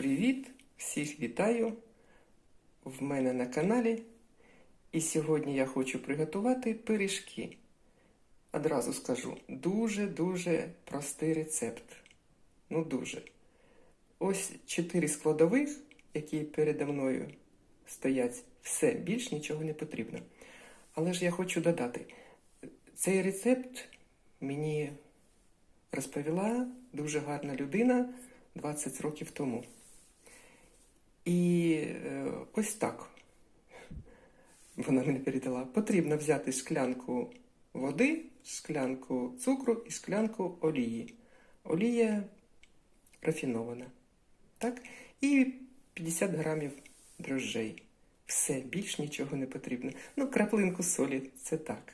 Привіт! Всіх вітаю в мене на каналі. І сьогодні я хочу приготувати пиріжки. Одразу скажу, дуже-дуже простий рецепт. Ну, дуже. Ось чотири складових, які передо мною стоять. Все, більш нічого не потрібно. Але ж я хочу додати, цей рецепт мені розповіла дуже гарна людина 20 років тому. І е, ось так вона мені передала. Потрібно взяти шклянку води, шклянку цукру і шклянку олії. Олія рафінована. Так? І 50 грамів дрожжей. Все, більш нічого не потрібно. Ну, краплинку солі, це так.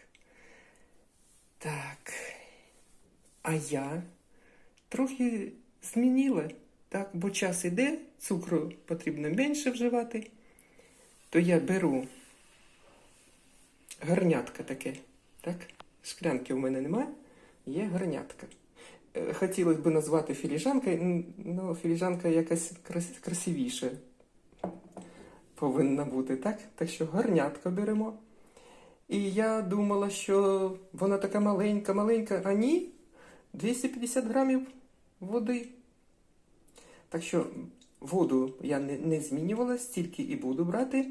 Так. А я трохи змінила, так, бо час іде, цукру потрібно менше вживати, то я беру гарнятка таке, так? Шклянки в мене немає, є гарнятка. Е, Хотілося б назвати філіжанкою, ну, філіжанка якась красивіша повинна бути, так? Так що гарнятка беремо. І я думала, що вона така маленька, маленька, а ні, 250 грамів води. Так що воду я не, не змінювала, стільки і буду брати.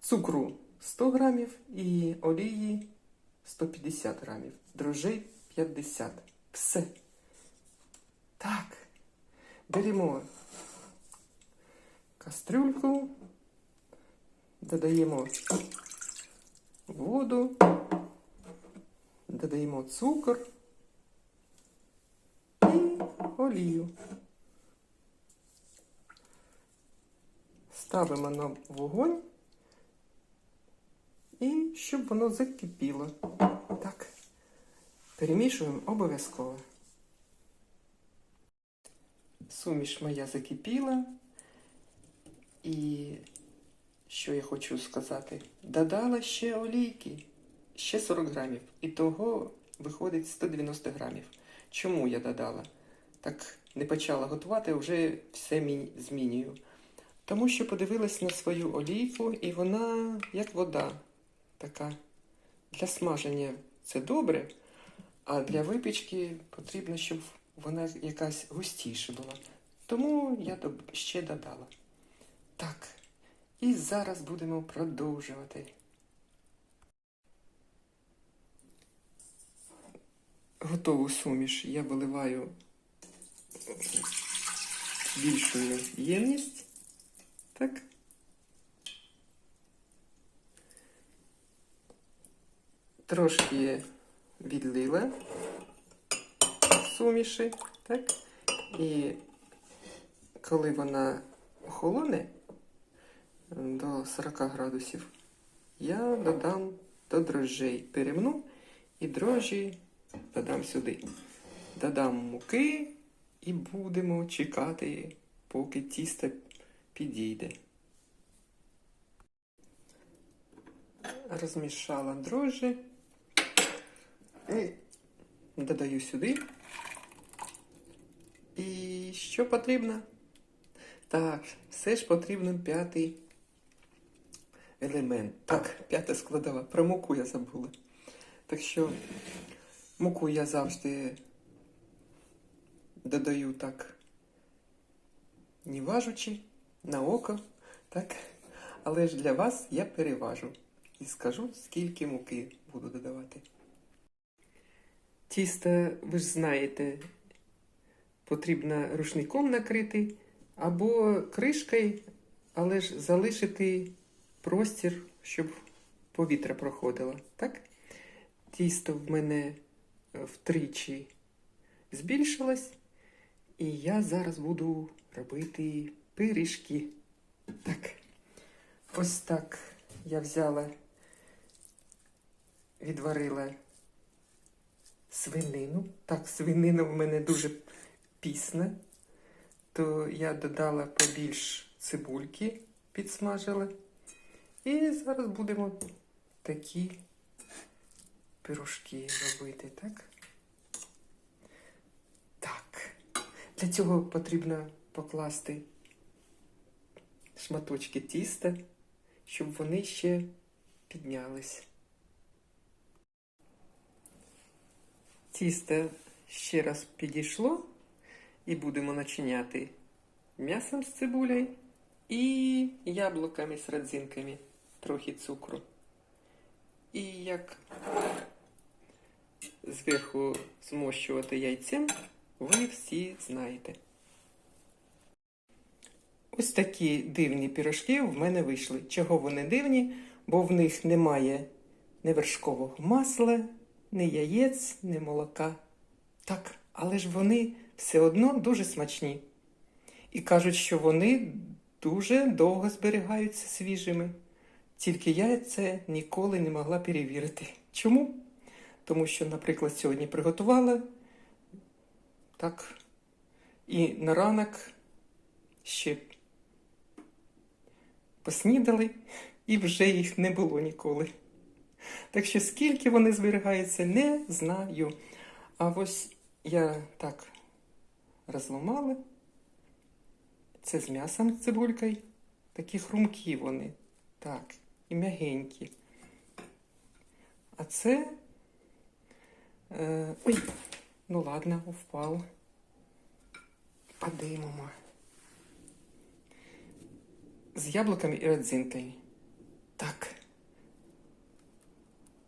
Цукру 100 грамів і олії 150 грамів. Дрожжей 50. Все. Так. Беремо кастрюльку, додаємо воду, додаємо цукор і олію. Ставимо на вогонь і щоб воно закипіло. Так. Перемішуємо обов'язково. Суміш моя закипіла. І що я хочу сказати? Додала ще олійки, ще 40 грамів. І того виходить 190 грамів. Чому я додала? Так не почала готувати, вже все змінюю. Тому що подивилась на свою олійку, і вона як вода така. Для смаження це добре, а для випічки потрібно, щоб вона якась густіша була. Тому я ще додала. Так, і зараз будемо продовжувати. Готову суміш я виливаю більшу ємність. Так. Трошки відлила суміші, так? І коли вона охолоне до 40 градусів, я додам до дрожжей. Перемну і дрожжі додам сюди. Додам муки і будемо чекати, поки тісто підійде. Розмішала дрожжі і додаю сюди. І що потрібно? Так, все ж потрібно п'ятий елемент. Так, п'ята складова. Про муку я забула. Так що муку я завжди додаю так, не важучи, на око, так? Але ж для вас я переважу і скажу, скільки муки буду додавати. Тісто, ви ж знаєте, потрібно рушником накрити або кришкою, але ж залишити простір, щоб повітря проходило. Так? Тісто в мене е, втричі збільшилось, і я зараз буду робити пиріжки. Так, ось так я взяла, відварила свинину. Так, свинина в мене дуже пісна, то я додала побільш цибульки, підсмажила. І зараз будемо такі пирожки робити, так? Так. Для цього потрібно покласти шматочки тіста, щоб вони ще піднялись. Тісто ще раз підійшло і будемо начиняти м'ясом з цибулею і яблуками з родзинками, трохи цукру. І як зверху змощувати яйцем, ви всі знаєте. Ось такі дивні пірожки в мене вийшли. Чого вони дивні? Бо в них немає ні вершкового масла, ні яєць, ні молока. Так, але ж вони все одно дуже смачні. І кажуть, що вони дуже довго зберігаються свіжими. Тільки я це ніколи не могла перевірити. Чому? Тому що, наприклад, сьогодні приготувала так, і на ранок ще поснідали, і вже їх не було ніколи. Так що скільки вони зберігаються, не знаю. А ось я так розламала. Це з м'ясом цибулькою. Такі хрумкі вони. Так, і м'ягенькі. А це. Е, ой, ну ладно, впав. Подимемо. З яблуками і родзинками. Так.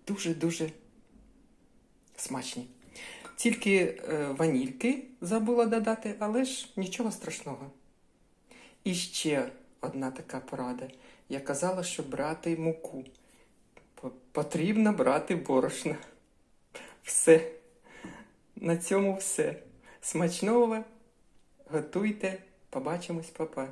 Дуже-дуже смачні. Тільки е, ванільки забула додати, але ж нічого страшного. І ще одна така порада. Я казала, що брати муку. Потрібно брати борошно. Все. На цьому все. Смачного. Готуйте. Побачимось, папа.